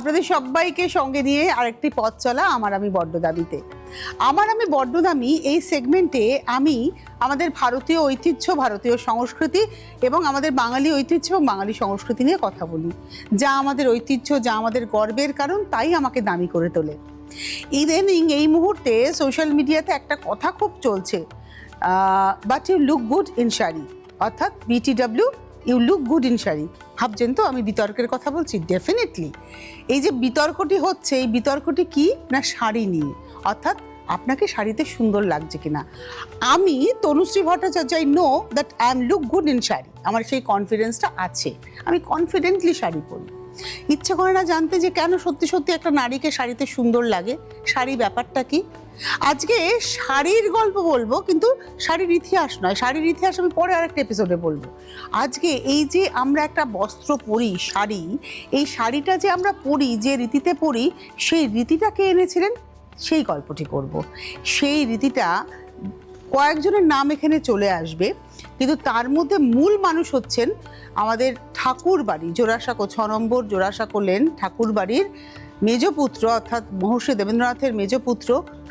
আপনাদের সবাইকে সঙ্গে নিয়ে আরেকটি পথ চলা আমার আমি বড্ড দাবিতে। আমার আমি বড্ড দামি এই সেগমেন্টে আমি আমাদের ভারতীয় ঐতিহ্য, ভারতীয় সংস্কৃতি এবং আমাদের বাঙালি ঐতিহ্য এবং বাঙালি সংস্কৃতি নিয়ে কথা বলি। যা আমাদের ঐতিহ্য, যা আমাদের গর্বের কারণ, তাই আমাকে দামি করে তোলে। ইদানিং এই মুহূর্তে সোশ্যাল মিডিয়াতে একটা কথা খুব চলছে। But you look good in sari, অর্থাৎ BTW you look good in sari. ভাবছেন তো আমি বিতর্কের কথা বলছি? ডেফিনেটলি এই যে বিতর্কটি হচ্ছে, এই বিতর্কটি কি? না শাড়ি নিয়ে। অর্থাৎ আপনাকে শাড়িতে সুন্দর লাগছে কিনা। আমি Tanushree Bhattacharya I know that I am look good in sari. আমার সেই কনফিডেন্সটা আছে। আমি কনফিডেন্টলি শাড়ি পরি। ইচ্ছে করে না জানতে যে কেন সত্যি সত্যি একটা নারীকে শাড়িতে সুন্দর লাগে। শাড়ি ব্যাপারটা কি? আজকে শাড়ির গল্প বলব, কিন্তু শাড়ির ইতিহাস নয়। শাড়ির ইতিহাস আমি পরে আরেকটা এপিসোডে বলব। আজকে এই যে আমরা একটা বস্ত্র পরি, শাড়ি, এই শাড়িটা যে আমরা পরি, যে রীতিতে পরি, সেই রীতিটাকে এনেছিলেন? সেই গল্পটি করব। সেই রীতিটা কয়েকজনের নাম এখানে চলে আসবে। কিন্তু তার মধ্যে মূল মানুষ হচ্ছেন আমাদের ঠাকুর বাড়ি জোড়াসাঁকো, ছ নম্বর জোড়াসাঁকো লেন ঠাকুর বাড়ির মেজপুত্র, অর্থাৎ মহর্ষি দেবেন্দ্রনাথের মেজপুত্র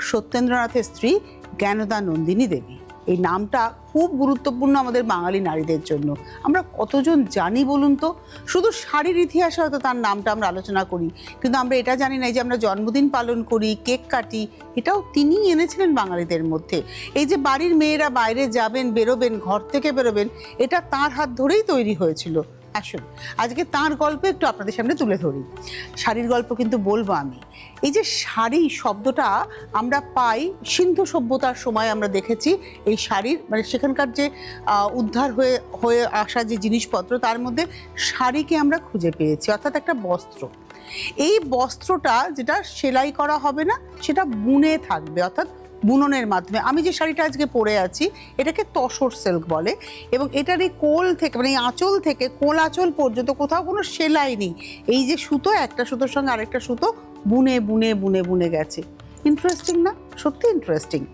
সত্যেন্দ্রনাথের স্ত্রী জ্ঞানদা নন্দিনী দেবী। এই নামটা খুব গুরুত্বপূর্ণ আমাদের বাঙালি নারীদের জন্য। আমরা কতজন জানি বলুন তো? শুধু শাড়ির ইতিহাসে হয়তো তার নামটা আমরা আলোচনা করি, কিন্তু আমরা এটা জানি না যে আমরা জন্মদিন পালন করি, কেক কাটি, এটাও তিনি এনেছিলেন বাঙালিদের মধ্যে। এই যে বাড়ির মেয়েরা বাইরে যাবেন, বেরোবেন, ঘর থেকে বেরোবেন, এটা তার হাত ধরেই তৈরি হয়েছিল। আসুন আজকে তার গল্প একটু আপনাদের সামনে তুলে ধরি। শাড়ির গল্প কিন্তু বলব আমি। এই যে শাড়ি শব্দটা আমরা পাই, সিন্ধু সভ্যতার সময় আমরা দেখেছি এই শাড়ির মানে সেখানকার যে উদ্ধার হয়ে হয়ে আসা যে জিনিসপত্র, তার মধ্যে শাড়িকে আমরা খুঁজে পেয়েছি, অর্থাৎ একটা বস্ত্র। এই বস্ত্রটা যেটা সেলাই করা হবে না, সেটা বুনে থাকবে, অর্থাৎ বুননের মাধ্যমে। আমি যে শাড়িটা আজকে পরে আছি, এটাকে তসর সিল্ক বলে এবং এটার এই কোল থেকে মানে এই আঁচল থেকে, কোল আঁচল পর্যন্ত কোথাও কোনো সেলাই নেই। এই যে সুতো, একটা সুতোর সঙ্গে আরেকটা সুতো বুনে বুনে বুনে বুনে গেছে। ইন্টারেস্টিং না? সত্যি ইন্টারেস্টিং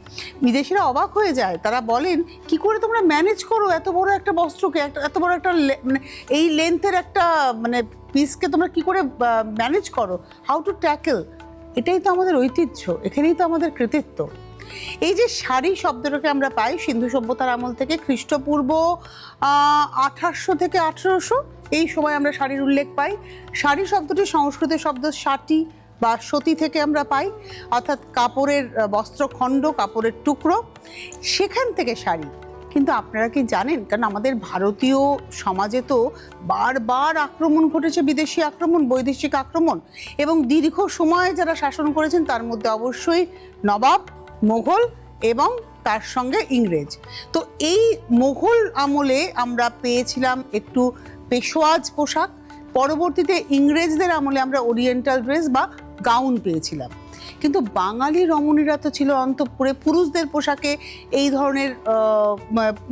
বিদেশিরা অবাক হয়ে যায়। তারা বলেন, কি করে তোমরা ম্যানেজ করো এত বড় একটা বস্ত্রকে? একটা, এত বড় একটা মানে এই লেন্থের একটা মানে পিসকে তোমরা কি করে ম্যানেজ করো? হাউ টু ট্যাকেল এটাই তো আমাদের ঐতিহ্য। এখানেই তো আমাদের কৃতিত্ব। এই যে শাড়ি শব্দটাকে আমরা পাই সিন্ধু সভ্যতার আমল থেকে খ্রিস্টপূর্ব আঠারোশো থেকে আঠেরোশো, এই সময় আমরা শাড়ির উল্লেখ পাই। শাড়ি শব্দটি সংস্কৃত শব্দ শাটি বা সতী থেকে আমরা পাই, অর্থাৎ কাপড়ের বস্ত্রখণ্ড, কাপড়ের টুকরো, সেখান থেকে শাড়ি। কিন্তু আপনারা কি জানেন? কারণ আমাদের ভারতীয় সমাজে তো বারবার আক্রমণ ঘটেছে, বিদেশি আক্রমণ, বৈদেশিক আক্রমণ, এবং দীর্ঘ সময় যারা শাসন করেছেন তার মধ্যে অবশ্যই নবাব মোগল এবং তার সঙ্গে ইংরেজ। তো এই মোঘল আমলে আমরা পেয়েছিলাম একটু পেশোয়াজ পোশাক। পরবর্তীতে ইংরেজদের আমলে আমরা ওরিয়েন্টাল ড্রেস বা গাউন পেয়েছিলাম। কিন্তু বাঙালি রমণীরা তো ছিল অন্তঃপুরে, পুরুষদের পোশাকে এই ধরনের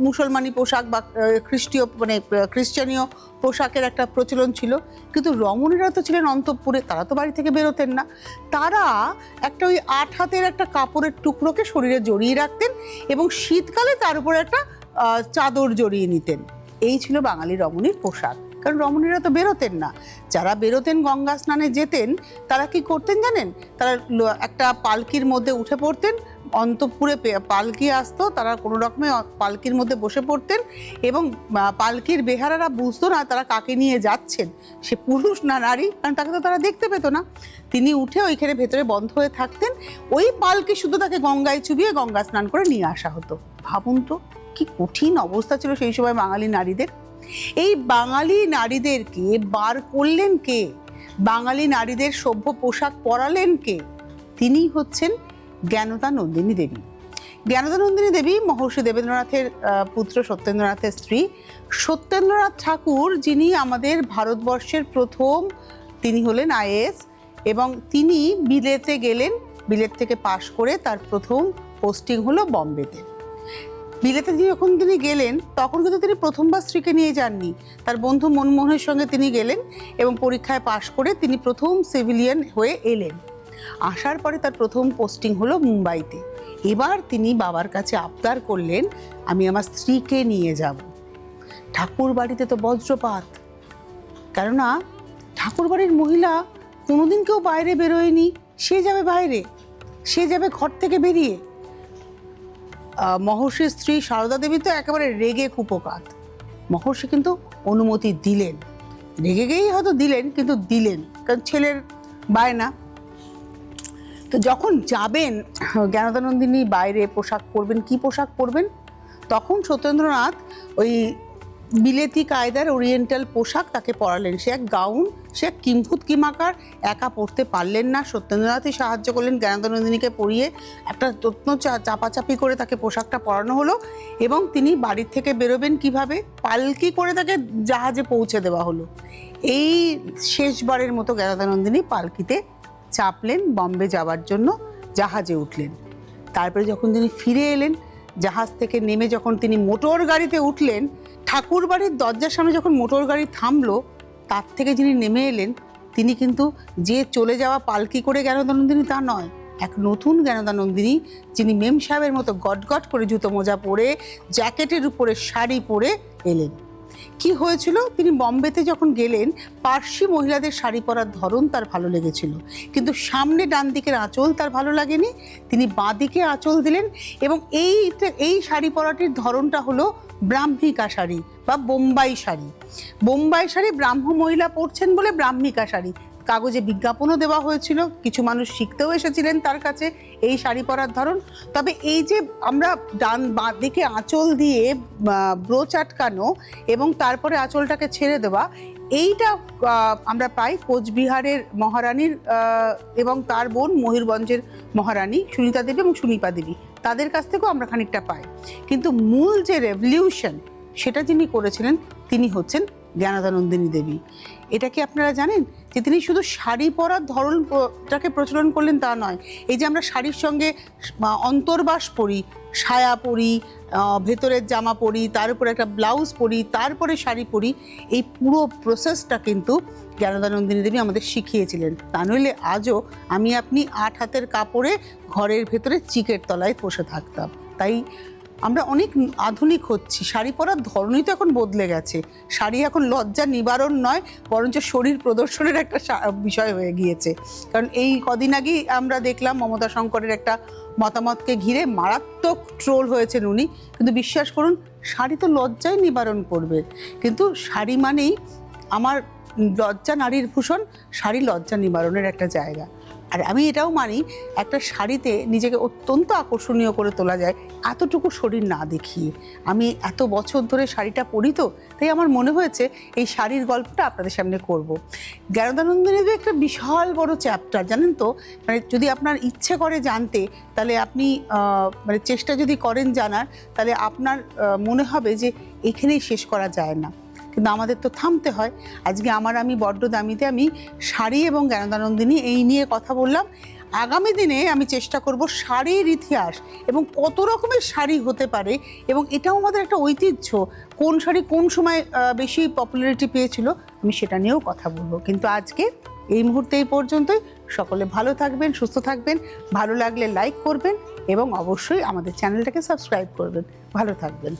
মুসলমানি পোশাক বা খ্রিস্টীয় মানে খ্রিস্টানীয় পোশাকের একটা প্রচলন ছিল। কিন্তু রমণীরা তো ছিলেন অন্তঃপুরে, তারা তো বাড়ি থেকে বেরোতেন না। তারা একটা ওই আট হাতের একটা কাপড়ের টুকরোকে শরীরে জড়িয়ে রাখতেন এবং শীতকালে তার উপরে একটা চাদর জড়িয়ে নিতেন। এই ছিল বাঙালি রমণীর পোশাক। কারণ রমণীরা তো বেরোতেন না। যারা বেরোতেন গঙ্গা স্নানে যেতেন, তারা কি করতেন জানেন? তারা একটা পালকির মধ্যে উঠে পড়তেন, অন্তঃপুরে পালকি আসতো, তারা কোনো রকমে পালকির মধ্যে বসে পড়তেন এবং পালকির বেহারারা বুঝতো না তারা কাকে নিয়ে যাচ্ছেন। সে পুরুষ না নারী, কারণ তাকে তো তারা দেখতে পেতো না। তিনি উঠে ওইখানে ভেতরে বন্ধ হয়ে থাকতেন, ওই পালকি শুধু তাকে গঙ্গায় চুবিয়ে গঙ্গা স্নান করে নিয়ে আসা হতো। ভাবুন তো, কি কঠিন অবস্থা ছিল সেই সময় বাঙালি নারীদের। এই বাঙালি নারীদেরকে বার করলেন কে? বাঙালি নারীদের সভ্য পোশাক পরালেন কে? তিনি হচ্ছেন জ্ঞানতা নন্দিনী দেবী। জ্ঞানদা নন্দিনী দেবী মহর্ষি দেবেন্দ্রনাথের পুত্র সত্যেন্দ্রনাথের স্ত্রী। সত্যেন্দ্রনাথ ঠাকুর যিনি আমাদের ভারতবর্ষের প্রথম, তিনি হলেন আইএস এবং তিনি বিলেতে গেলেন। বিলেত থেকে পাশ করে তার প্রথম পোস্টিং হলো বম্বেতে। বিলেতে যখন তিনি গেলেন, তখন কিন্তু তিনি প্রথমবার স্ত্রীকে নিয়ে যাননি। তার বন্ধু মনমোহনের সঙ্গে তিনি গেলেন এবং পরীক্ষায় পাশ করে তিনি প্রথম সিভিলিয়ান হয়ে এলেন। আসার পরে তার প্রথম পোস্টিং হলো মুম্বাইতে। এবার তিনি বাবার কাছে আবদার করলেন, আমি আমার স্ত্রীকে নিয়ে যাব। ঠাকুর বাড়িতে তো বজ্রপাত। কেননা, ঠাকুরবাড়ির মহিলা কোনোদিন কেউ বাইরে বেরোয়নি। সে যাবে বাইরে। সে যাবে ঘর থেকে বেরিয়ে। মহর্ষির স্ত্রী সারদা দেবী তো একেবারে রেগে কুপকাত মহর্ষি কিন্তু অনুমতি দিলেন। রেগে গিয়েই হয়তো দিলেন, কিন্তু দিলেন, কারণ ছেলের বায়না। তো যখন যাবেন জ্ঞানতানন্দিনী বাইরে পোশাক পরবেন, কি পোশাক পরবেন? তখন সত্যেন্দ্রনাথ ওই বিলেতি কায়দার ওরিয়েন্টাল পোশাক তাকে পরালেন। সে এক গাউন, সে এক কিম্ভূত কিমাকার, একা পরতে পারলেন না। সত্যেন্দ্রনাথই সাহায্য করলেন জ্ঞানদানন্দিনীকে পরিয়ে। একটা যত্ন চাপাচাপি করে তাকে পোশাকটা পরানো হলো এবং তিনি বাড়ির থেকে বেরোবেন কীভাবে? পালকি করে তাকে জাহাজে পৌঁছে দেওয়া হলো। এই শেষবারের মতো জ্ঞানদানন্দিনী পালকিতে চাপলেন, বম্বে যাওয়ার জন্য জাহাজে উঠলেন। তারপরে যখন তিনি ফিরে এলেন, জাহাজ থেকে নেমে যখন তিনি মোটর গাড়িতে উঠলেন ঠাকুর বাড়ির দরজার সামনে যখন মোটর গাড়ি থামলো, তার থেকে যিনি নেমে এলেন, তিনি কিন্তু যে চলে যাওয়া পালকি করে জ্ঞানদানন্দিনী তা নয়, এক নতুন জ্ঞানদানন্দিনী যিনি মেম সাহেবের মতো গটগট করে জুতো মোজা পরে, জ্যাকেটের উপরে শাড়ি পরে এলেন। কি হয়েছিল? তিনি বম্বেতে যখন গেলেন, পার্সি মহিলাদের শাড়ি পরার ধরন তার ভালো লেগেছিল। কিন্তু সামনে ডান দিকের আঁচল তার ভালো লাগেনি, তিনি বাঁ দিকে আঁচল দিলেন এবং এই এই শাড়ি পরাটির ধরনটা হলো ব্রাহ্মিকা শাড়ি বা বোম্বাই শাড়ি। বোম্বাই শাড়ি ব্রাহ্ম মহিলা পরছেন বলে ব্রাহ্মিকা শাড়ি। কাগজে বিজ্ঞাপনও দেওয়া হয়েছিল। কিছু মানুষ শিখতেও এসেছিলেন তার কাছে এই শাড়ি পরার ধরন। তবে এই যে আমরা ডান বাঁ দিকে আঁচল দিয়ে ব্রোচ আটকানো এবং তারপরে আঁচলটাকে ছেড়ে দেওয়া, এইটা আমরা পাই কোচবিহারের মহারানীর এবং তার বোন ময়ূরগঞ্জের মহারানী সুনিতা দেবী এবং সুনিপা দেবী। তাদের কাছ থেকেও আমরা খানিকটা পাই। কিন্তু মূল যে রেভলিউশন সেটা যিনি করেছিলেন, তিনি হচ্ছেন জ্ঞানদানন্দিনী দেবী। এটা কি আপনারা জানেন? যে তিনি শুধু শাড়ি পরার ধরনটাকে প্রচলন করলেন তা নয়। এই যে আমরা শাড়ির সঙ্গে অন্তর্বাস পরি, সায়া পরি ভেতরের জামা পরি, তার উপরে একটা ব্লাউজ পরি, তারপরে শাড়ি পরি, এই পুরো প্রসেসটা কিন্তু জ্ঞানদানন্দিনী দেবী আমাদের শিখিয়েছিলেন। তা নইলে আজও আমি আপনি আট হাতের কাপড়ে ঘরের ভেতরে চিকের তলায় বসে থাকতাম। তাই আমরা অনেক আধুনিক হচ্ছি। শাড়ি পরার ধরনই তো এখন বদলে গেছে। শাড়ি এখন লজ্জা নিবারণ নয়, বরঞ্চ শরীর প্রদর্শনের একটা বিষয় হয়ে গিয়েছে। কারণ এই কদিন আগেই আমরা দেখলাম মমতা শঙ্করের একটা মতামতকে ঘিরে মারাত্মক ট্রোল হয়েছেন উনি। কিন্তু বিশ্বাস করুন, শাড়ি তো লজ্জাই নিবারণ করবে। কিন্তু শাড়ি মানেই আমার লজ্জা নারীর ভূষণ, শাড়ি লজ্জা নিবারণের একটা জায়গা। আর আমি এটাও মানি, একটা শাড়িতে নিজেকে অত্যন্ত আকর্ষণীয় করে তোলা যায়, এতটুকু শরীর না দেখিয়ে। আমি এত বছর ধরে শাড়িটা পরি তো, তাই আমার মনে হয়েছে এই শাড়ির গল্পটা আপনাদের সামনে করব। জ্ঞানদানন্দিনী দেবী একটা বিশাল বড় চ্যাপ্টার জানেন তো? মানে যদি আপনার ইচ্ছে করে জানতে, তাহলে আপনি মানে চেষ্টা যদি করেন জানার, তাহলে আপনার মনে হবে যে এখানেই শেষ করা যায় না। কিন্তু আমাদের তো থামতে হয়। আজকে আমার আমি, বড্ড দামিতে আমি শাড়ি এবং জ্ঞানদানন্দিনী এই নিয়ে কথা বললাম। আগামী দিনে আমি চেষ্টা করব শাড়ির ইতিহাস এবং কত রকমের শাড়ি হতে পারে এবং এটাও আমাদের একটা ঐতিহ্য। কোন শাড়ি কোন সময় বেশি পপুলারিটি পেয়েছিল আমি সেটা নিয়েও কথা বলব। কিন্তু আজকে এই মুহূর্তে এই পর্যন্তই। সকলে ভালো থাকবেন, সুস্থ থাকবেন, ভালো লাগলে লাইক করবেন এবং অবশ্যই আমাদের চ্যানেলটাকে সাবস্ক্রাইব করবেন। ভালো থাকবেন।